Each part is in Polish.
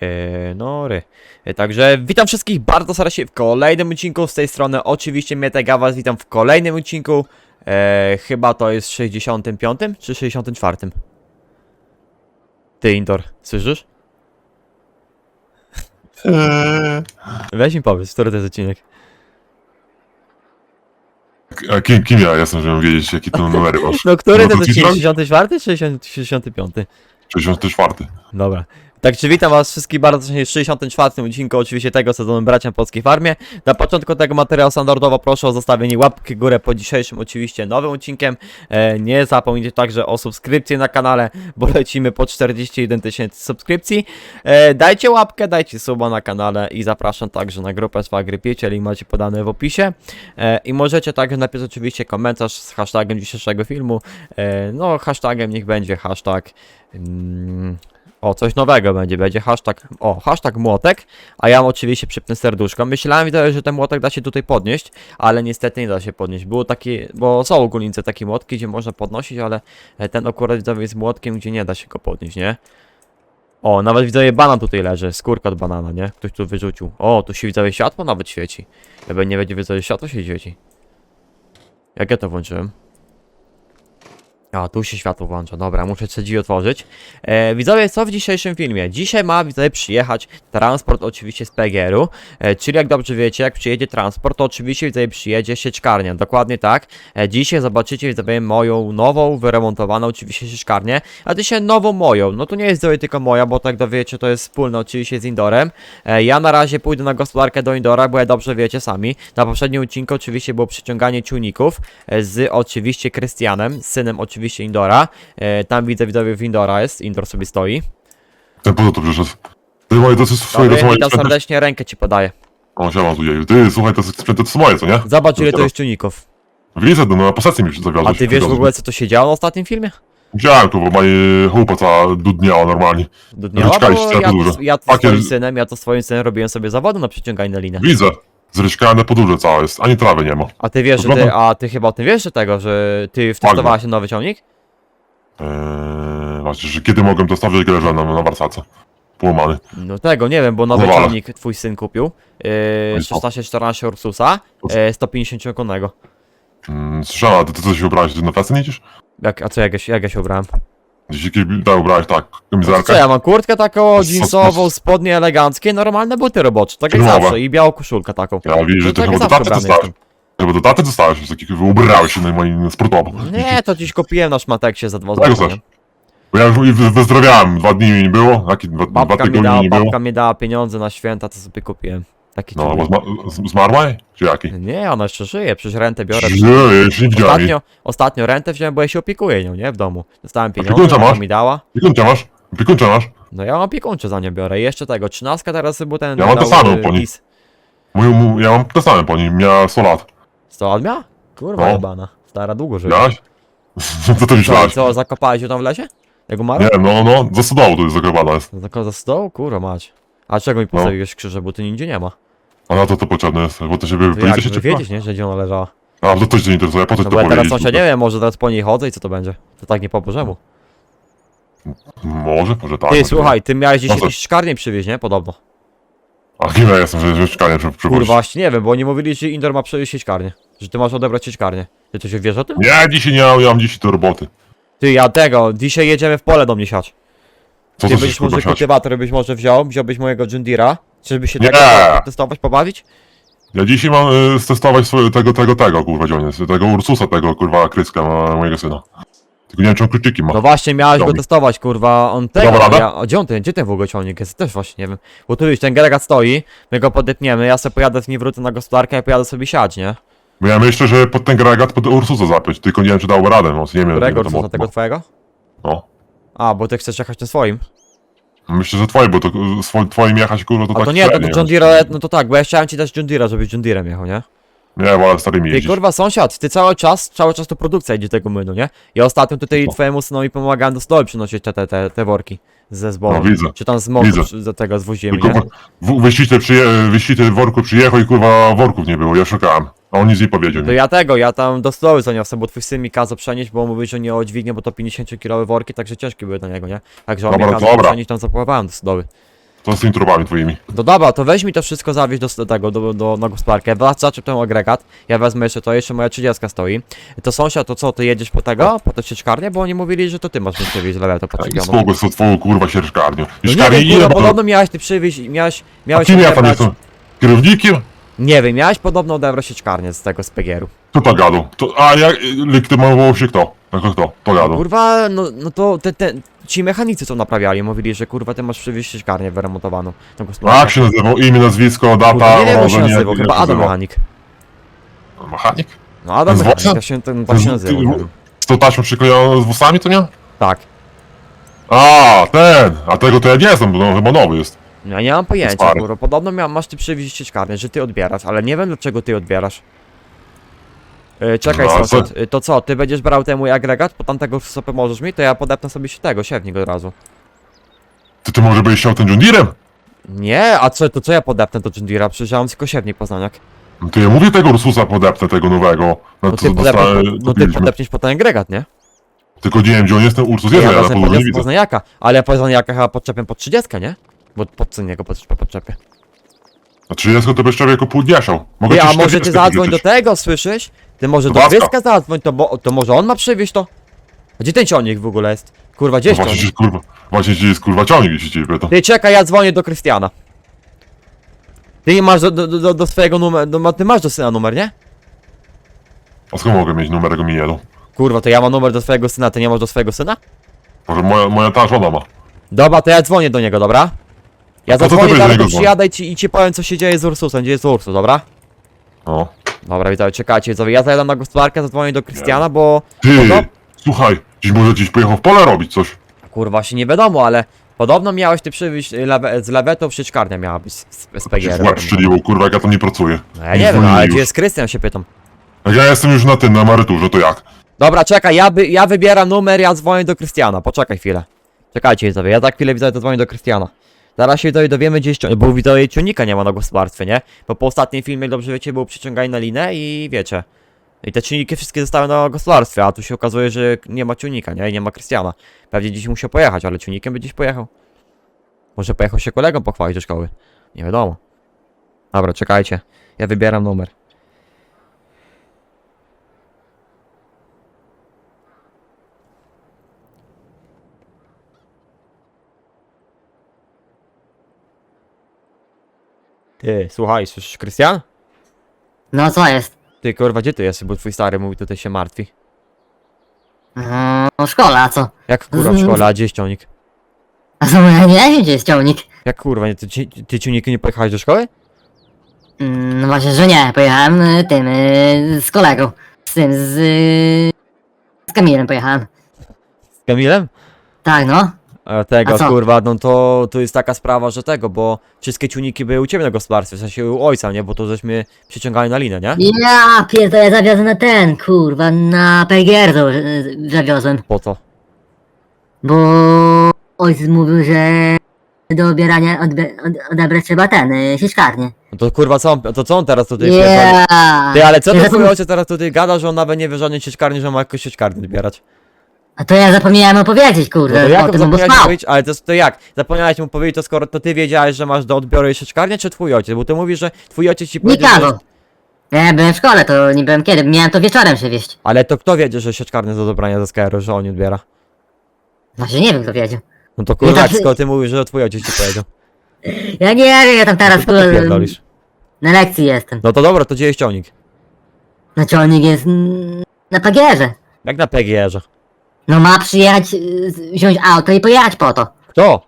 Yy, no ry. Yy, Także witam wszystkich bardzo serdecznie w kolejnym odcinku z tej strony. Oczywiście Mietek, was witam w kolejnym odcinku. Yy, chyba to jest 65 czy 64? Ty Indor, słyszysz? Eee, Weź mi powiedz, który to jest odcinek. A kim, kim ja jestem, żeby wiedzieć, jakie to numery masz? No który to No jest to odcinek? ci 64 czy 60 65? 64. Dobra. Także witam was wszystkich bardzo serdecznie w 64 odcinku oczywiście tego sezonu Bracia Polskiej Farmie. Na początku tego materiału standardowo proszę o zostawienie łapki górę po dzisiejszym oczywiście nowym odcinkiem. E, nie zapomnijcie także o subskrypcji na kanale, bo lecimy po 41 tysięcy subskrypcji. E, dajcie łapkę, dajcie suba na kanale i zapraszam także na grupę Swagry 5, link macie podane w opisie. E, I możecie także napisać oczywiście komentarz z hashtagiem dzisiejszego filmu. E, no hashtagiem niech będzie hashtag... Mm, o, coś nowego będzie, będzie hashtag, o, hashtag młotek, a ja oczywiście przypnę serduszko. Myślałem, że ten młotek da się tutaj podnieść, ale niestety nie da się podnieść. Było takie, bo są ogólnie takie młotki, gdzie można podnosić, ale ten akurat widzowie jest młotkiem, gdzie nie da się go podnieść, nie? O, nawet widzowie banan tutaj leży, skórka od banana, nie? Ktoś tu wyrzucił. O, tu się widzowie światło nawet świeci. Jakby nie będzie widzowie światło się świeci. Jak ja to włączyłem? A, tu się światło włącza, dobra, muszę sobie drzwi otworzyć. E, widzowie, co w dzisiejszym filmie? Dzisiaj ma widzowie przyjechać transport oczywiście z PGR-u, e, czyli jak dobrze wiecie, jak przyjedzie transport, to oczywiście widzowie przyjedzie sieczkarnia, dokładnie tak. E, dzisiaj zobaczycie widzowie moją nową, wyremontowaną oczywiście sieczkarnię, a dzisiaj nową moją, no to nie jest widzowie tylko moja, bo tak dowiecie, to jest wspólne oczywiście z Indorem. E, ja na razie pójdę na gospodarkę do Indora, bo ja dobrze wiecie sami. Na poprzednim odcinku oczywiście było przyciąganie ciuników e, z oczywiście Krystianem, synem oczywiście Indora. E, tam widzę widzowie w Indora jest, Indor sobie stoi. Ten po co tu przyszedł? Ty moje, to jest swoje, to Dobry, są moje witam sprzęty. serdecznie, rękę ci podaję. O, siema tu jeju. Ty, słuchaj, to jest sprzęty, to są moje, co nie? Zobacz ile to jest ciuników. Widzę, no na posesji mi się zawiozłeś. A ty wiesz w ogóle co to się działo na ostatnim filmie? Widziałem tu, bo moje chupa cała dudniała normalnie. Dudniała, Wyczekaliście bo na ja, to, ja to swoim synem, ja to swoim synem robiłem sobie zawody na przyciąganie na linę. Widzę. Zryśkane podórze całe jest, ani trawy nie ma. A ty wiesz, że ty, Wygląda- a ty chyba o tym wiesz, że tego, że ty wtestowałeś ten nowy ciągnik? Eee, właśnie, że kiedy mogłem dostawiać grę na, na warsace? Połamany. No tego, nie wiem, bo nowy ciągnik twój syn kupił. Yy, i co? 1614 Ursusa, yy, 150 konnego. Mm, słyszałem, a ty, ty co się ubrałeś? Na festy nie idziesz? Jak, a co, jak ja, się- jak ja się ubrałem? Dzisiaj tak ubrałeś, tak, Co kamizelkę. ja mam kurtkę taką jeansową, spodnie eleganckie, normalne buty robocze, tak jak zawsze i białą koszulkę taką. Ja widzę, że No ty tak chyba do taty dostałeś. Chyba do taty dostałeś, że taki ubrałeś się na moim sportowo. Nie, to dziś kupiłem na szmateksie za dwa Tego złote, nie? Bo ja już wyzdrowiałem, dwa dni mi nie było, jakie dwa, dwa Babka mi tygodnie dała, nie było. babka mi dała pieniądze na święta, to sobie kupiłem. Taki No, bo zma z- zmarła? Czy jaki? Nie, ona jeszcze żyje, przecież rentę biorę. Widziałem jej. Ostatnio, ostatnio rentę wziąłem, bo ja się opiekuję nią, nie? W domu. Dostałem pieniądze, Opiekuńcza ona masz? mi dała. Opiekuńcze masz? Opiekuńcze masz? No ja mam opiekuńcze za nią biorę. I jeszcze tego, trzynastka teraz był ten... Ja mam to dał, samo y, po niej. PiS. Mój, ja mam to samo po nim, miała 100 lat. Co, on miała? Kurwa No. jebana. Stara długo żyje. Miałaś? Co ty Co, co, zakopałeś ją tam w lesie? Jak umarł? Nie, no, no, za stodołu tu jest zakopana jest. Za, za stołu? Kurwa mać. A czego No. mi postawiłeś krzyże, bo tu nigdzie nie ma. A na to to potrzebne jest, bo to się by jak policja się wiedzieć, nie? Że gdzie ona leżała. A, to coś cię interesuje, po co No to bo ja teraz powiedzieć? sąsiad nie wiem, może teraz po niej chodzę i co to będzie. To tak nie po bożemu. Może, może tak. Ty, może słuchaj, ty miałeś No to- jakieś szkarnie przywieźć, nie? Podobno. nie. A kim ja jestem, że szukanie przy, przy Kurwa, właśnie nie wiem, bo oni mówili, że Indoor ma przewieźć sieczkarnię. Że ty masz odebrać sieczkarnię. Ty się wiesz o tym? Nie, dzisiaj nie ja mam dzisiaj do roboty. Ty, ja tego, dzisiaj jedziemy w pole do mnie siać. Co Ty to byś się może kurwa siać? kultywator byś może wziął, wziąłbyś mojego John Deere'a, żeby się Nie. tego testować, pobawić? Ja dzisiaj mam y, stestować swoje, tego, tego, tego, kurwa, gdzie on jest, tego Ursusa, tego, kurwa, kryska ma, mojego syna. Tylko nie wiem, czy on kluczyki ma. No właśnie, miałeś go Robi. testować, kurwa, on tego, Dobra ja, a gdzie on ten, gdzie ten w ogóle ciągnik jest? Też właśnie nie wiem. Bo tu już ten Geragat stoi, my go podepniemy, ja sobie pojadę z nim wrócę na gospodarkę, ja pojadę sobie siać, nie? Bo ja myślę, że pod ten gragat pod Ursusa zapiąć, tylko nie wiem, czy dałby radę, no, nie wiem, Którego, co za tego twojego? No. A, bo ty chcesz jechać na swoim. Myślę, że twoje, bo to swo, twoim jechać, kurwa, to A tak to nie, to, to średnio, John Deere, no to tak, bo ja chciałem ci dać John Deere'a, żebyś John Deere'em jechał, nie? Nie, wolę starymi Ty jeździć. kurwa sąsiad, ty cały czas, cały czas to produkcja idzie tego młynu, nie? Ja ostatnio tutaj No. twojemu synowi pomagałem do stołu przynosić te, te, te, te worki ze zboru. No, widzę. Czy tam z Widzę. do tego zwoziłem, Tylko nie? w- wyścite, przyje, wyścite worku przyjechał i kurwa worków nie było, ja szukałem. A on nic nie powiedział. To ja tego, ja tam do stołu zaniosłem, bo twój syn mi kazał przenieść, bo on mówi, że nie odźwignie, bo to 50 kilowe worki, także ciężkie były do niego, nie? Także on Dobra, mi kazał dobra. przenieść, tam zapływałem do stołu. To z tymi trubami twoimi. No dobra, to weź mi to wszystko zawieź do, do tego, do, do, na gospodarkę. Zaczep ten agregat, ja wezmę jeszcze to, jeszcze moja 30 stoi. To sąsiad, to co, ty jedziesz po tego, po tę sieczkarnię? Bo oni mówili, że to ty masz mi przywieźć lewetę Tak, podczepioną. spoko, z twoją kurwa sierżkarnią. No nie Sieczkarnię wiem, ile kurwa, ma? podobno miałeś ty przywieźć, miałeś, A miałeś kim ja tam odebrać, jestem? Kierownikiem? Nie wiem, miałeś podobno odebrać sieczkarnię z tego, z PGR-u. Kto to gadał? To, a jak legitymował się kto? Jako kto? To gadał. Kurwa, no, no to te, te, ci mechanicy co naprawiali, mówili, że kurwa ty masz przywieźć sieczkarnię wyremontowaną. tą A jak się nazywał? Imię, nazwisko, data, Kurwa, nie wiem jak się urodzenie, nazywał, jak chyba się Adam? Mechanik. Mechanik? No Adam Z Mechanik, włosem? tak się, ten, tak się nazywał. nie wiem. Z tą taśmą przyklejoną z włosami, to nie? Tak. A, ten! A tego to ja nie znam, bo on chyba nowy jest. Ja nie mam pojęcia, Stary. kurwa. Podobno mia, masz ty przywieźć sieczkarnię, że ty odbierasz, ale nie wiem dlaczego ty odbierasz. Yy, czekaj, No, sąsiad, yy, to co, ty będziesz brał ten mój agregat, po tamtego co pomożesz mi, to ja podepnę sobie się tego, siewnik od razu. Ty, ty może byś chciał ten John Deerem? Nie, a co, to co ja podepnę do John Deere'a? Przecież ja mam tylko siewnik poznaniak. No to ja mówię tego Ursusa podepnę, tego nowego. No co ty, podepniesz, dostałem, no ty kupiliśmy. podepniesz po ten agregat, nie? Tylko nie wiem, gdzie on jest, ten Ursus jest, ja ja na podwórzu nie widzę. poznaniaka, ale poznaniaka chyba podczepię pod 30, nie? Bo pod co niego pod, podczepię. A 30 to byś człowiek pół dieszał. Mogę Ty, ci a może 40 ty zadzwoń do tego, słyszysz? Ty może do Dubacka. Kryska zadzwoń, to, bo, to może on ma przywieźć to? A Gdzie ten ciągnik w ogóle jest? Kurwa, gdzie No jest właśnie, ci, kurwa, właśnie gdzie jest kurwa ciągnik, jeśli ciebie pyta. Ty czekaj, ja dzwonię do Krystiana. Ty nie masz do, do, do, do swojego numeru, do, ty masz do syna numer, nie? A skąd mogę mieć numer, jak mi jedą? Kurwa, to ja mam numer do swojego syna, ty nie masz do swojego syna? Może moja, moja ta żona ma. Dobra, to ja dzwonię do niego, dobra? Ja to ty zadzwonię, niego tu przyjadę i ci, i ci powiem co się dzieje z Ursusem, gdzie jest Ursus, dobra? No. Dobra, witaj, czekajcie, widzowie, ja zajadę na gospodarkę, zadzwonię do Krystiana, bo... Ty, No. słuchaj, dziś może gdzieś pojechał w pole robić coś. Kurwa, się nie wiadomo, ale... Podobno miałeś ty przywieźć y, lewe, z lewetą sieczkarnia miała być z, z, z Ci PGR. łeb kurwa, jak ja tam nie pracuję. No ja nie wiem, dzwonili ale już. gdzie jest Krystian się pytam. Jak ja jestem już na tym, na emeryturze, to jak? Dobra, czekaj, ja, by, ja wybieram numer, ja dzwonię do Krystiana, poczekaj chwilę. Czekajcie widzowie, ja za chwilę widzowie to dzwonię do Krystiana. Zaraz się widzowie dowiemy gdzieś, bo widzowie ciągnika nie ma na gospodarstwie, nie? Bo po ostatnim filmie, dobrze wiecie, było przyciąganie na linę i wiecie. I te ciągniki wszystkie zostały na gospodarstwie, a tu się okazuje, że nie ma ciągnika, nie? I nie ma Krystiana. Pewnie dziś musiał pojechać, ale ciągnikiem by dziś pojechał. Może pojechał się kolegą pochwalić do szkoły. Nie wiadomo. Dobra, czekajcie. Ja wybieram numer. Ty, słuchaj, słyszysz Krystian? No co jest? Ty kurwa, gdzie ty jesteś, bo twój stary mówi tutaj się martwi. No, szkoła, a co? Jak kurwa w szkole, a gdzie jest ciągnik? A co, ja nie wiem gdzie jest ciągnik. Jak kurwa, nie, ty, ty, ty ciągnikiem nie pojechałeś do szkoły? Mm, No właśnie, że nie, pojechałem y, tym, y, z kolegą. Z tym, z... y, Z Kamilem pojechałem. Z Kamilem? Tak, no. A tego A co? kurwa, no to, to jest taka sprawa, że tego, bo wszystkie ciągniki były u ciebie na gospodarstwie, w sensie u ojca, nie? Bo to żeśmy przyciągali na linę, nie? Ja pierdolę, zawiozłem na ten, kurwa, na PGR to, y, zawiozłem. Po to. Bo ojciec mówił, że do obierania odbe, od, odebrać trzeba ten, y, sieczkarnię. No to kurwa, co on, to co on teraz tutaj pierdoli? Yeah. Ty, ale co twój zapom- ojciec teraz tutaj gada, że on nawet nie wie żadnej sieczkarni, że ma jakąś sieczkarnię odbierać? A to ja zapomniałem opowiedzieć, No kurde, o jak tym, bo zapomniałeś mu spał. powiedzieć, ale to, to jak? Zapomniałeś mu powiedzieć to skoro to ty wiedziałeś, że masz do odbioru sieczkarnię, czy twój ojciec? Bo ty mówisz, że twój ojciec ci powiedział, że... Ja byłem w szkole, to nie byłem kiedy, miałem to wieczorem się wieść. Ale to kto wiedzie, że sieczkarnia do dobrania ze SKR-u, że on nie odbiera? Właśnie nie wiem kto wiedział. No to kurwa, tak- skoro ty mówisz, że twój ojciec ci powiedział? Ja nie wiem, ja tam teraz No to ty kurde, pierdolisz? na lekcji jestem. No to dobra, to gdzie jest ciągnik? No ciągnik jest mm, na pagierze. Jak na PGR-ze. No ma przyjechać, y, z- wziąć auto i pojechać po to. Kto?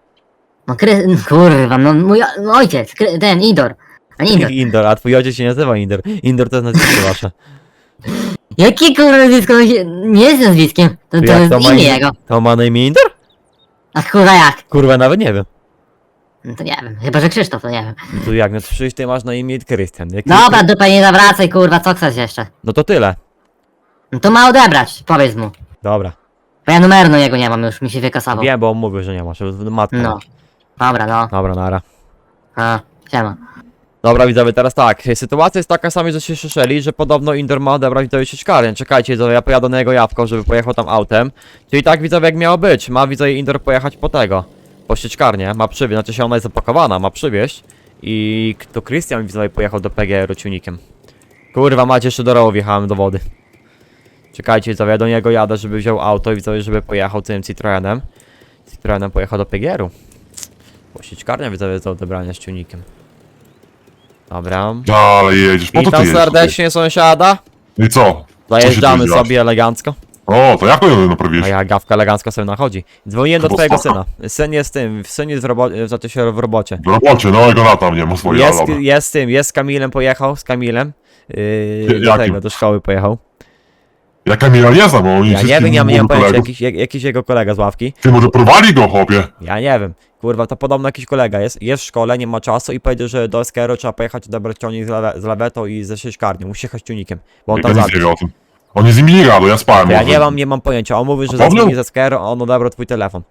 No kry... no, kurwa, no mój o- no, ojciec, kry... ten Indor. A nie Indor. Indor, a twój ojciec się nie nazywa Indor. Indor to jest nazwisko wasze. Jakie kurwa nazwisko? On się- Nie jest nazwiskiem, to, to Jak jest imię imię? jego. To ma na imię Indor? A kurwa jak? Kurwa, nawet nie wiem. No to nie wiem, chyba że Krzysztof, to nie wiem. No to jak, no to przecież ty masz na imię Krystian. nie? Dobra, dupę nie zawracaj, kurwa, co chcesz jeszcze? No to tyle. No to ma odebrać, powiedz mu. Dobra. Bo ja numeru jego nie mam już, mi się wykasował. Wiem, bo on mówił, że nie masz. Matka. No. Dobra, no. Dobra, nara. A, siema. Dobra, widzowie, teraz tak. Sytuacja jest taka sama, że się słyszeli, że podobno Indor ma odebrać widzowie sieczkarnię. Czekajcie, widzowie, ja pojadę na jego jabłko, żeby pojechał tam autem. Czyli tak, widzowie, jak miało być. Ma widzowie Indor pojechać po tego. po sieczkarnię, ma przywieźć, znaczy się ona jest zapakowana, ma przywieźć. I to Christian widzowie pojechał do PGR ciunikiem. Kurwa, macie jeszcze do rowu wjechałem do wody. Czekajcie, widzowie, do niego jadę, żeby wziął auto i widzowie, żeby pojechał tym Citroenem. Citroenem pojechał do PGR-u. Po sieczkarnię widzowie do odebrania z ciunikiem. Dobra. Dalej jedziesz, po to ty Witam jedziesz. serdecznie sąsiada. I co? Zajeżdżamy działo? sobie elegancko. O, to jak to naprawiłeś? A ja gawka elegancko sobie nachodzi. Dzwoniłem do Bo twojego spoko. syna. Syn jest tym, syn jest w robocie, znaczy się w robocie. W robocie, no jego lata nie ma swoje, Jest, jest tym, jest z Kamilem pojechał, z Kamilem. Yy, do Jakim? tego, do szkoły pojechał. Ja Kamila nie znam, bo on Ja nie wiem, mam, nie mam pojęcia, jakiś, jak- jakiś jego kolega z ławki. Ty może prowali go, chłopie? Ja nie wiem. Kurwa, to podobno jakiś kolega jest, jest w szkole, nie ma czasu i powiedział, że do SKR trzeba pojechać odebrać ciągnik z, z lewetą i ze sieczkarnią. Musi jechać ciunikiem, bo on Ja tam nic zabił. nie wiem o tym. On nie z nimi nie ja spałem. Ja nie mam, nie mam pojęcia. On mówi, że A Paweł? zadzwoni ze SKR, on odebrał twój telefon.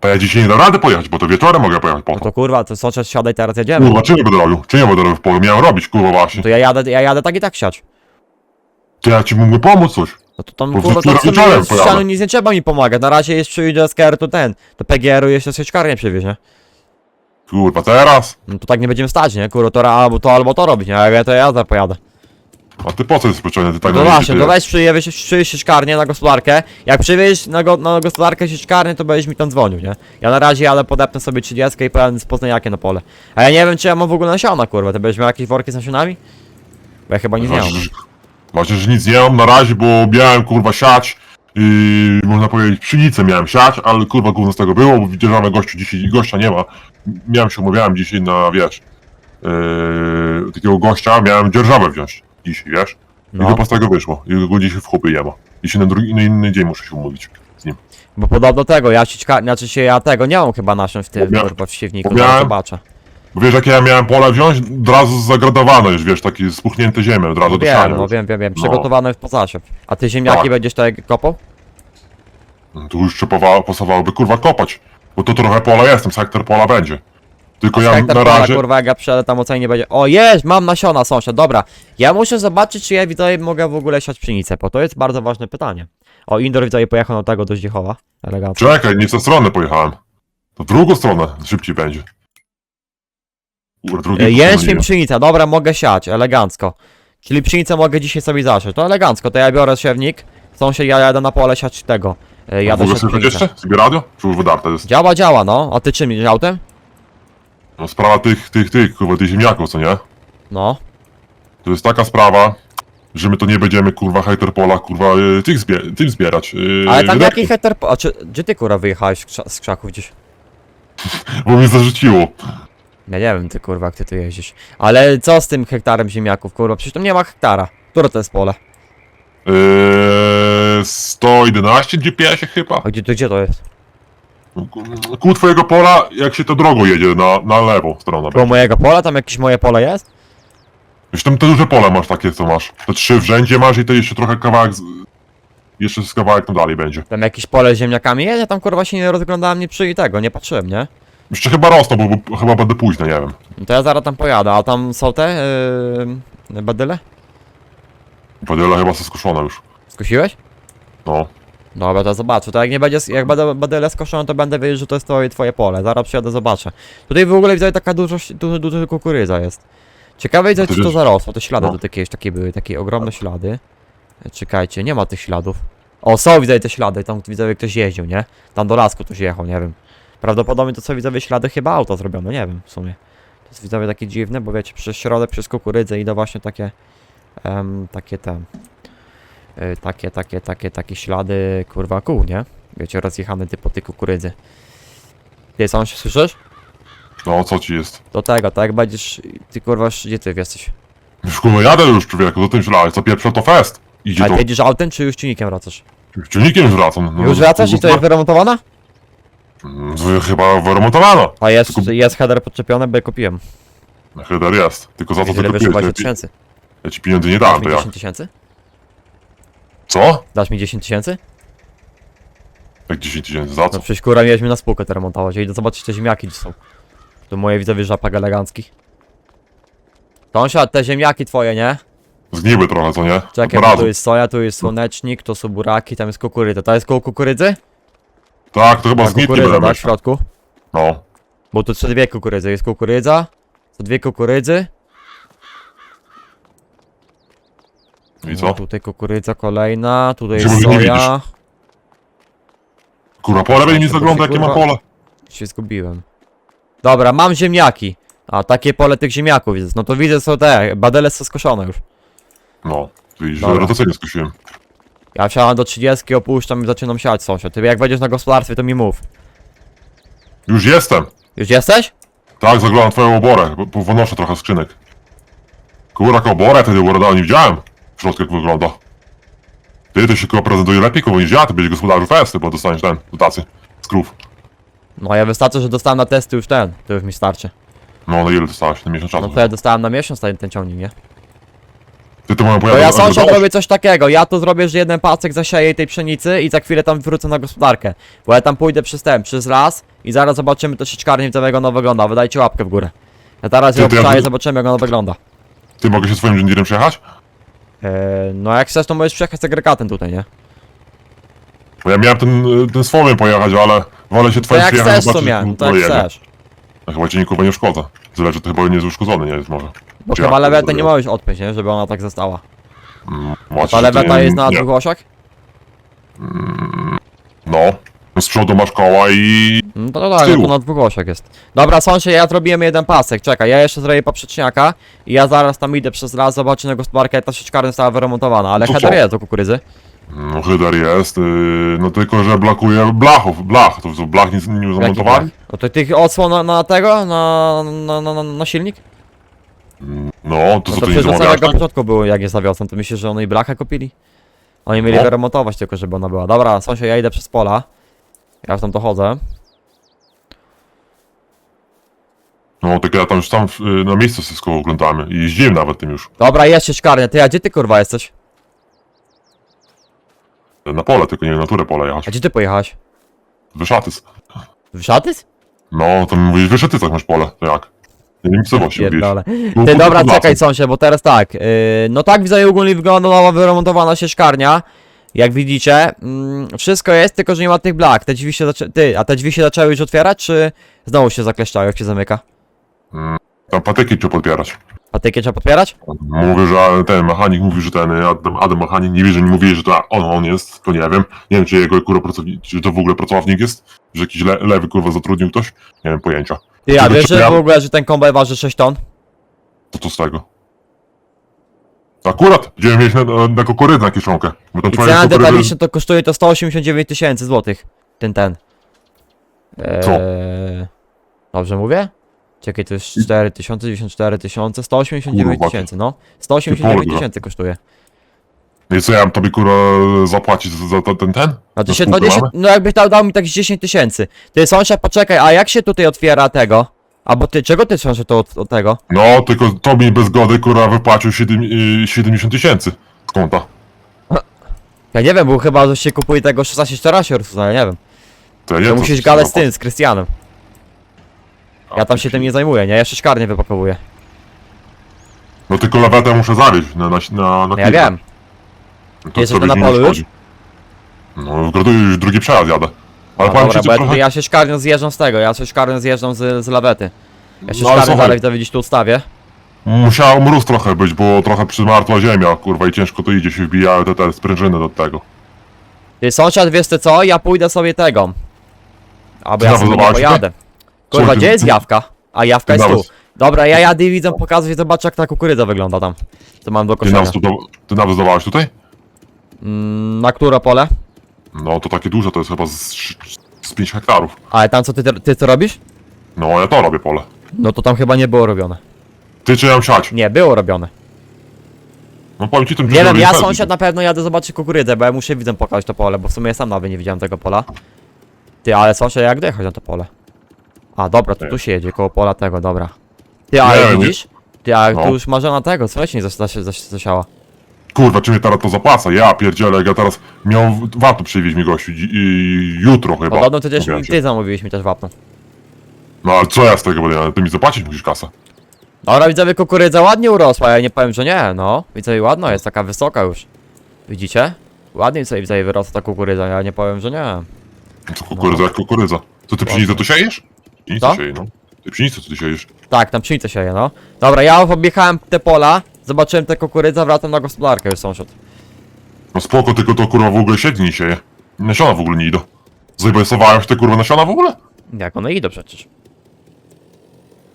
To ja dzisiaj nie dam rady pojechać, bo to wieczorem mogę pojechać po No to. to kurwa, to sąsiad siadaj, teraz jedziemy. Kurwa, czy nie będę robił? Czy nie będę robił w polu? Miałem robić, kurwa, właśnie. To ja jadę, ja jadę tak i tak siać. To ja ci mógłbym pomóc coś. No to tam Bo kurwa, to sobie wieczorem z pojadę. ścianu nic nie trzeba mi pomagać. Na razie jest przyjść do SKR to ten. Do PGR-u jeszcze sieczkarnię przywieźć, nie? Kurwa, teraz? No to tak nie będziemy stać, nie? Kurwa, to ra- albo to, albo to robić, nie? Jak ja to ja za pojadę. A ty po co jesteś spocony? Ty tak No właśnie, to weź przywieź przywieź sieczkarnię na gospodarkę. Jak przywieź na, go, na gospodarkę sieczkarnię, to będziesz mi tam dzwonił, nie? Ja na razie jadę, podepnę sobie 30 i pojadę z Poznaniakiem na pole. A ja nie wiem, czy ja mam w ogóle nasiona, kurwa. Ty będziesz miał jakieś worki z nasionami? Bo ja chyba nie że- Właśnie, że nic nie mam na razie, bo miałem kurwa siać i można powiedzieć pszenicę miałem siać, ale kurwa gówno z tego było, bo widziałem gościu dzisiaj, gościa nie ma. Miałem się umawiałem dzisiaj na, wiesz, yy, takiego gościa, miałem dzierżawę wziąć dzisiaj, wiesz? I No. chyba z tego wyszło. I go dzisiaj w chłopy nie ma. I się na drugi, na inny dzień muszę się umówić z nim. Bo podobno tego, ja sieczkarnię, znaczy się ja tego, nie mam chyba nasion w tym, Bo kurwa, w siewniku, bo zaraz miałem- zobaczę. Bo wiesz, jakie ja miałem pole wziąć? Od razu zagradowane już, wiesz, takie spuchnięte ziemię, od razu do wiem, siania. no wiem, wiem, wiem, No. przygotowane w pozasiew. A ty ziemniaki Tak. będziesz tak kopał? No Tu już trzeba, pasowałoby kurwa kopać. Bo to trochę pola jest, tam z hektar pola będzie. Tylko ja na razie... kurwa, jak ja przyjadę tam ocenie nie będzie. O, jest, mam nasiona, sąsiad, dobra. Ja muszę zobaczyć, czy ja widzowie mogę w ogóle siać pszenicę, bo to jest bardzo ważne pytanie. O, Indor widzowie pojechał na tego do Zdziechowa. Elegancko. Czekaj, nie w tę stronę pojechałem. To w drugą stronę szybciej będzie. Drugi E, Jęczmień pszenica, dobra, mogę siać, elegancko. Czyli pszenicę mogę dzisiaj sobie zacząć, to elegancko, to ja biorę siewnik, sąsiad, ja jadę na pole siać tego. E, W Jadę ogóle siać słychać pszenicę. jeszcze? Sobie radio? Czy już wydarte jest? Działa, działa, no. A ty czym, jedziesz autem? No sprawa tych, tych, tych, kurwa, tych ziemniaków, co nie? No. To jest taka sprawa, że my to nie będziemy, kurwa, hektar pola, kurwa, y, tych zbie tym zbierać. Yy, Ale tam wiaderków. jaki heter... A czy, gdzie ty kurwa wyjechałeś z, krza- z krzaków gdzieś? Bo mnie zarzuciło. Ja nie wiem ty kurwa jak ty tu jeździsz. Ale co z tym hektarem ziemniaków kurwa? Przecież tam nie ma hektara. Które to jest pole? Yy, 111 GPS chyba. A gdzie to, gdzie to jest? Ku twojego pola, jak się to drogą jedzie, na, na lewą stronę. Koło mojego pola? Tam jakieś moje pole jest? Już tam te duże pole masz takie, co masz. Te trzy w rzędzie masz i to jeszcze trochę kawałek, z... jeszcze z kawałek tam dalej będzie. Tam jakieś pole z ziemniakami jest? Ja tam kurwa się nie rozglądałem, nie przy tego, nie patrzyłem, nie? Jeszcze chyba rosną, bo, bo chyba będę późno, nie wiem. No to ja zaraz tam pojadę, a tam są te yy, badyle? Chyba są skuszone już. Skusiłeś? No. Dobra, to zobaczę. To jak nie będzie, jak będę badyle skoszone, to będę wiedzieć, że to jest twoje, twoje pole. Zaraz przyjadę, zobaczę. Tutaj w ogóle widzę taka dużo, dużo, dużo kukurydza jest. Ciekawe widzę, czy to zarosło. Te ślady no. tu takie, takie były, takie ogromne ślady. Czekajcie, nie ma tych śladów. O, są widzę te ślady, tam widzę, ktoś jeździł, nie? Tam do lasku ktoś jechał, nie wiem. Prawdopodobnie to co widzę ślady chyba auto zrobione, nie wiem w sumie. To jest widzowie takie dziwne, bo wiecie, przez środek, przez kukurydzę idą właśnie takie, em, takie te, y, takie, takie, takie, takie ślady, kurwa, kół, nie? Wiecie, rozjechane typu tej kukurydzy. Ty, co się słyszysz? No, co ci jest? Do tego, tak będziesz, ty kurwa, gdzie ty jesteś? Już kurwa jadę już, człowieku, do tym źle, co pierwsze to fest. Idzie A to. jedziesz autem, czy już silnikiem wracasz? Ciągnikiem już wracam. No, Już wracasz i to jest wyremontowana? Mm, Chyba wyremontowano. A jest, Tylko- jest header podczepiony, bo ja kupiłem. Header jest. Tylko za to Ile tylko wyszło 20 pieniędzy. tysięcy? Ja ci pieniędzy nie Dasz dałem, mi to ja. 10 tysięcy? Co? Dasz mi 10 tysięcy? Jak 10 tysięcy, za No co? przecież kurwa miałeś mi na spółkę to remontować, ja idę zobaczyć te ziemniaki gdzie są. To moje widzowie żapag eleganckich. Tąsiad, te ziemniaki twoje, nie? Zgniły trochę, co nie? Czekaj, bo tu jest soja, tu jest słonecznik, to są buraki, tam jest kukurydza. To jest koło kukurydzy? Tak, to chyba zgnitnie kukurydza, będę tak, w środku? No. Bo tu są dwie kukurydzy. Jest kukurydza, są dwie kukurydzy. I No, co? tutaj kukurydza kolejna, tutaj jest nie soja. Kurwa, pole będzie mi zagląda, jakie ma Kurwa. pole. Się zgubiłem. Dobra, mam ziemniaki. A takie pole tych ziemniaków jest. No to widzę są te, badele są skoszone już. No. Widzisz, że Dobra. rotacyjnie skosiłem. Ja wsiadam do 30, opuszczam i zaczynam siać sąsiad. Ty jak będziesz na gospodarstwie, to mi mów. Już jestem! Już jesteś? Tak, zaglądam twoją oborę, bo- bo wynoszę trochę skrzynek. Kurwa, jaka obora, ja wtedy oborę nie widziałem. W środku jak wygląda. Ty, to się kurwa prezentuje lepiej, kogo niż ja, ty będziesz gospodarzu festy, bo dostaniesz ten, dotację. Z krów. No ja wystarczy, że dostałem na testy już ten. To już mi starczy. No, na ile dostałeś? Na miesiąc No czasu. to ja dostałem na miesiąc ten, ten ciągnik, nie? Ty to moją To pojadę. ja sąsiad robię coś takiego, ja tu zrobię, że jeden pasek zasieję tej pszenicy i za chwilę tam wrócę na gospodarkę. Bo ja tam pójdę przez ten, przez las i zaraz zobaczymy to sieczkarnie całego ono wygląda. Wydajcie łapkę w górę. Ja teraz Ty, ją to ja obczaję, tu- zobaczymy jak ono wygląda. Ty mogę się swoim żołnierzem przejechać? Eee, no jak chcesz, to możesz przejechać z agregatem tutaj, nie? Bo ja miałem ten, y, ten swoim pojechać, ale wolę się To twoim jak przyjechać, chcesz, to zobaczyć, miałem, to no jak chcesz. A chyba cię nikogo nie szkoda. Zależy, to chyba nie jest uszkodzony, nie jest może. Bo chyba lewetę nie możesz odpiąć, nie? Żeby ona tak została. Mm, Ta leweta jest na nie. dwóch osiach? No. No z przodu masz koła i... No to tak, no to na dwóch osiach jest. Dobra, sąsiad, ja zrobiłem jeden pasek, czekaj, ja jeszcze zrobię poprzeczniaka i ja zaraz tam idę przez las, zobaczę na gospodarkę, ta sieczkarnia została wyremontowana, ale header jest do kukurydzy. No hyder jest, yy, no tylko, że blokuje blachów, blach, to blach nie, nie zamontowali? No to tych odsłon na, na tego, na, na, na, na silnik? No, to No co to ty nie przecież zamawiałeś? samego początku było, jak je zawiosą, to myślisz, że one i blachę kupili? Oni mieli No. wyremontować tylko, żeby ona była. Dobra, sąsiad, ja idę przez pola. Ja już tam dochodzę. No, tak ja tam już tam yy, na miejscu wszystko oglądamy i jeździłem nawet tym już. Dobra, jest sieczkarnia, ty, a gdzie ty kurwa jesteś? Na pole, tylko nie na które pole jechać. A gdzie ty pojechałeś? Wyszatys. W Szatys? No, to mówisz, wyszatysach masz pole, to jak? Nie wiem, co właśnie mówisz. Pierdolę. Był Ty, dobra, czekaj sąsiad, bo teraz tak. Yy, no tak widzę ogólnie wygląda nowa wyremontowana sieczkarnia. Jak widzicie, mm, wszystko jest, tylko że nie ma tych blach. Te drzwi się zaczę... Ty, a te drzwi się zaczęły już otwierać, czy znowu się zakleszczają, jak się zamyka? Tam patyki trzeba podpierać. Patyki trzeba podpierać? Mówię, że ten mechanik mówi, że ten Adam, Adam mechanik nie wie, że nie mówi, że to on, on jest, to nie wiem. Nie wiem, czy jego kurwa pracownik, czy to w ogóle pracownik jest, że jakiś le, lewy kurwa zatrudnił ktoś. Nie wiem pojęcia. Ty, a Tego wiesz, że w ogóle, że ten kombaj waży 6 ton? To co z tego? Akurat, będziemy mieć na, na, na na kieszonkę. Bo I cena detaliczna to kosztuje to 189 tysięcy złotych. Ten, ten. Co? Eee, dobrze mówię? Czekaj, to jest 4 tysiące, 94 tysiące, 189 Kurwa, tysięcy, no. 189 Ty tysięcy kosztuje. No I co ja mam tobie kurwa zapłacić za, za ten, ten? ten? No to Za się spółkę 20, mamy? no jakbyś dał, dał mi tak z 10 tysięcy. Ty sąsiad, poczekaj, a jak się tutaj otwiera tego? Albo ty, czego ty sąsiad to od, od tego? No, tylko tobie bez zgody kurwa wypłacił siedem- y, 70 tysięcy z konta. Ja nie wiem, bo chyba że się kupuje tego 16 40 Ursusa, ja nie wiem. To, ja To co- musisz co gadać z tym, z Krystianem. Ja tam się tym nie zajmuję, nie? Ja jeszcze szkarnie wypakowuję. No tylko lawetę muszę zawieźć na, na, na, na Ja kilka. wiem. No to Jesteś sobie na nie polu już? szkodzi. No, w już drugi przejazd jadę. Ale powiem dobra, ci, bo ja, trochę... ja się szkarnią zjeżdżam z tego, ja się szkarnią zjeżdżam z, z lawety. Ja się No, ale szkarnią słuchaj. dalej to widzieć tu ustawię. Musiał mróz trochę być, bo trochę przymartła ziemia, kurwa, i ciężko to idzie, się wbijały te, te sprężyny do tego. Ty sąsiad, wiesz ty co? Ja pójdę sobie tego. Albo ja Znowu sobie nie zobaczysz, pojadę. Kurwa, gdzie jest jawka? A jawka jest tu. nawet- Dobra, ja jadę i widzę, pokazuję, zobaczę jak ta kukurydza wygląda tam. Co mam do Ty koszenia. nawet, tu, ty nawet zdawałeś tutaj? Mm, na które pole? No to takie duże, to jest chyba z, z 5 hektarów. Ale tam co ty, ty co robisz? No ja to robię pole. No to tam chyba nie było robione. Ty czy ja mam siać? Nie, było robione. No powiem ci tym Nie wiem, ja sąsiad na pewno jadę zobaczyć kukurydzę, bo ja muszę widzę pokazać to pole, bo w sumie ja sam nawet nie widziałem tego pola. Ty, ale sąsiad, jak dojechać na to pole? A, dobra, to Nie. tu się jedzie, koło pola tego, dobra. Ty, ale wiem, widzisz? Ty, ale No. tu już marzena tego, co nie zas- zas- zas- zasiała. Kurwa, czy mnie teraz to zapłaca? Ja pierdzielę, jak ja teraz miał watu przywieźć mi gościu dzi- i jutro chyba. Podobno to też Mówiłem ci. ty zamówiłeś mi też wapno. No ale co ja z tego będę? Ty mi zapłacić musisz kasę. Dobra, widzowie, kukurydza ładnie urosła, ja nie powiem, że nie, no. Widzowie, ładno jest, taka wysoka już. Widzicie? Ładnie sobie widzowie wyrosła ta kukurydza, ja nie powiem, że nie. Co kukurydza jak kukurydza. To ty pszenice tu siejesz? Pszenicę Co? sieje, no. Ty pszenicę co ty siejesz? Tak, tam pszenicę sieje, no. Dobra, ja objechałem te pola, zobaczyłem te kukurydza, wracam na gospodarkę już sąsiad. No spoko, tylko to kurwa w ogóle siedzi nie sieje. Nasiona w ogóle nie idą. Zainwestowałeś w te kurwa nasiona w ogóle? Jak one idą przecież.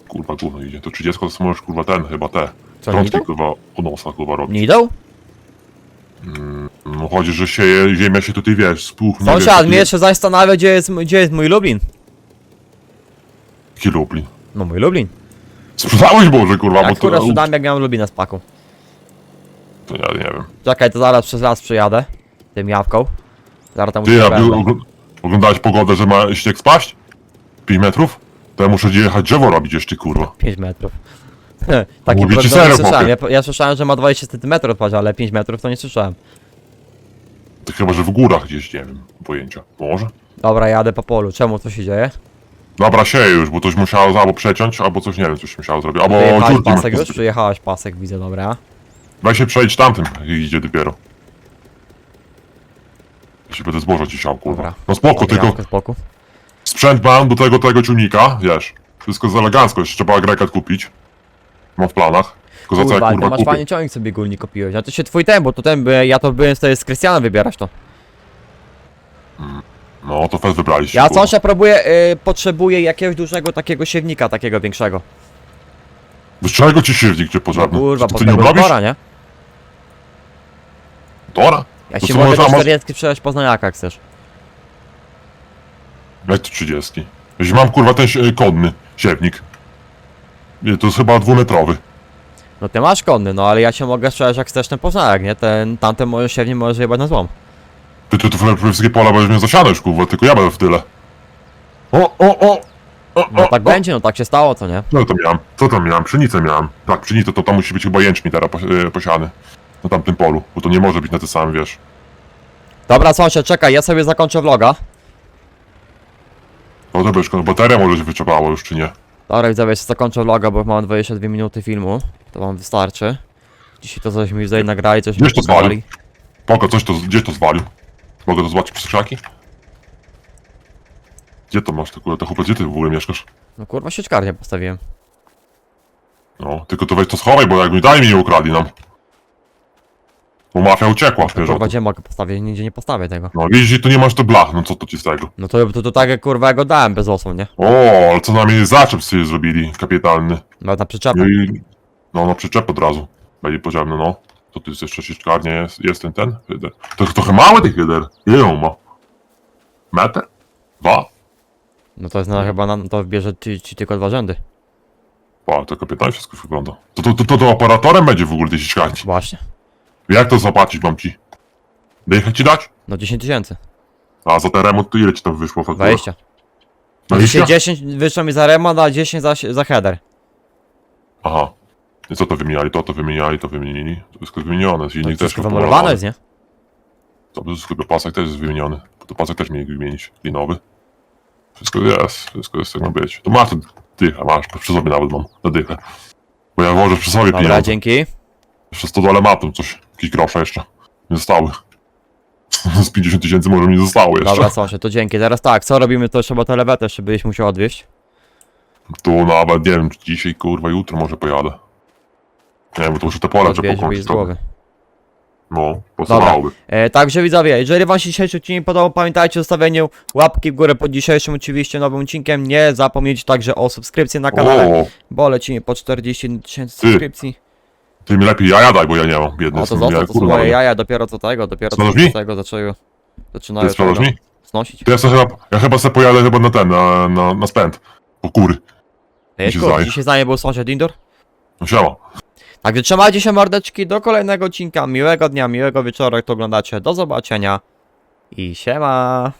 Kurwa gówno idzie. To 30 to możesz kurwa ten, chyba te. Co, nie Trądki idą? kurwa od nosa kurwa robić. Nie idą? No chodzi, że sieje, ziemia się tutaj wiesz, spuch. Sąsiad, mnie jeszcze zastanawia, gdzie jest, gdzie jest mój Lublin. Kilopli. No mój Lublin. Sprzedałeś Boże kurwa, bo to... kurwa, sprzedałem jak miałem Lublina z paką. To ja nie wiem. Czekaj, to zaraz przez las przejadę. Tym jawką. Zaraz tam Ty, ja ogl- oglądałeś pogodę, że ma śnieg spaść? 5 metrów? To ja muszę jechać drzewo robić jeszcze kurwa. 5 metrów. Taki Mówię ci prognoz nie serio, słyszałem. Ja, chłopie. ja słyszałem, że ma 20 cm odpaść, ale 5 metrów to nie słyszałem. To chyba, że w górach gdzieś, nie wiem, pojęcia. Może? Dobra, jadę po polu. Czemu co się dzieje? Dobra, sieję już, bo coś musiało albo przeciąć, albo coś, nie wiem, coś musiało zrobić. Albo Wyjechałeś dziurki pasek już? Przyjechałeś pasek, widzę, dobra. Weź się przejdź tamtym, jak idzie dopiero. Ja się będę zboża ci siał, kurwa. Dobra. No spoko, tylko spoko. sprzęt mam do tego, tego ciunika, wiesz. Wszystko jest elegancko, jeszcze trzeba agregat kupić. Mam w planach. Tylko za co ja Kurwa, ale kurwa to masz kupię. fajny ciągnik sobie górnik kupiłeś. A to się twój ten, bo to ten, by- ja to byłem sobie z Krystianem wybierać to. No to fest wybraliście. Ja kurwa. sąsiad próbuję, y, potrzebuję jakiegoś dużego takiego siewnika, takiego większego. Z czego ci siewnik cię No potrzebny? kurwa, Czy pod ty nie nie? Tora? Ja To ci co, mogę może- do a może- 40 sprzedać poznaniaka, jak chcesz. Jak to 30? Jeśli mam kurwa ten sie- konny siewnik. Nie, To jest chyba dwumetrowy. No ty masz konny, no ale ja cię mogę sprzedać jak chcesz ten poznaniak, nie? Ten, tamten może siewnik możesz jebać na złom. Ty, ty, ty wszystkie pola będziesz miał zasiane już, kurwa, tylko ja będę w tyle. O, o, o! o, No o, tak o. będzie, no tak się stało, co nie? Co to miałem? Co tam miałem? Pszenicę miałem. Tak, pszenicę to tam musi być chyba jęczmi teraz pos- e, posiany. Na tamtym polu, bo to nie może być na tym samym, wiesz. Dobra, sąsiad, czekaj, ja sobie zakończę vloga. No to wiesz, no, bateria może się wyczerpała już, czy nie? Dobra, widzowie, jeszcze zakończę vloga, bo mam 22 minuty filmu. To wam wystarczy. Dzisiaj to coś mi tutaj nagrali, coś mi Wiesz, to pokazali. zwalił. Poko, coś to, gdzie to zwalił? Mogę to zobaczyć przez krzaki? Gdzie to masz, ty kurwa, te chłopie, gdzie ty w ogóle mieszkasz? No kurwa, sieczkarnię postawiłem. No, tylko to weź to schowaj, bo jak mi daj mi nie ukradli nam. Bo mafia uciekła, wiesz o Kurwa, gdzie mogę postawić? Nigdzie nie postawię tego. No widzisz, i tu nie masz to blach, no co to ci z tego? No to, to, to tak jak kurwa ja go dałem bez osłon, nie? O, ale co najmniej zaczep sobie zrobili, kapitalny. Nawet na przyczepę. No i, no, no przyczep od razu. Będzie potrzebny, no. To tu jest jeszcze sieczkarnia, jest, jest ten, ten, hyder. To trochę mały ten hyder. Ile on ma? Metr? Dwa? No to jest na, chyba na, to bierze ci, ci tylko dwa rzędy. Wow, to kapitalnie wszystko wygląda. To, to, to, to, to operatorem będzie w ogóle tej sieczkarni. Właśnie. Jak to zapłacić mam ci? Dychę ci dać? No 10 tysięcy. A za ten remont to ile ci tam wyszło faktura? 20. 20? Dzisiaj 10 wyszło mi za remont, a 10 za, za header. Aha. Co to wymieniali? To, to wymieniali, to wymienili. To wszystko wymienione. To Silnik też wszystko chyba wymalowane jest, nie? To wszystko, pasek też jest wymieniony. To pasek też mieli wymienić. Linowy. Wszystko jest, wszystko jest jak ma być. To masz dychę, masz, przy sobie nawet mam na dychę. Bo ja włożę przy sobie Dobra, pieniądze. dzięki. Jeszcze 100 dole ma tu coś, jakieś grosze jeszcze. Nie zostały. Z 50 tysięcy może mi zostało jeszcze. Dobra, sąsiad, to dzięki. Teraz tak, co robimy, to trzeba telewetę jeszcze byś musiał odwieźć. Tu nawet nie wiem, czy dzisiaj, kurwa, jutro może pojadę. Nie bo to muszę te pola trzeba pokończyć. z głowy. No, pasowałoby. E, także widzowie, jeżeli wam się dzisiejszy odcinek podobał, pamiętajcie o zostawieniu łapki w górę pod dzisiejszym oczywiście nowym odcinkiem. Nie zapomnijcie także o subskrypcji na kanale, O, bo lecimy po 40 tysięcy Ty, subskrypcji. ty mi lepiej jaja daj, bo ja nie mam. Biedny No to jestem, zostaw ja, to kurwa, nie. jaja, dopiero co tego, dopiero co Sprzedasz mi? tego zaczęły, zaczynają Ty sprzedaż tego mi? znosić. To ja, se chyba, ja chyba se pojadę chyba na ten, na, na, na spęd. O kury. Ej, się kurde, zdaje. dzisiaj z nami był sąsiad Indoor. No siema. Także trzymajcie się mordeczki, do kolejnego odcinka, miłego dnia, miłego wieczoru, jak to oglądacie, do zobaczenia. I siema!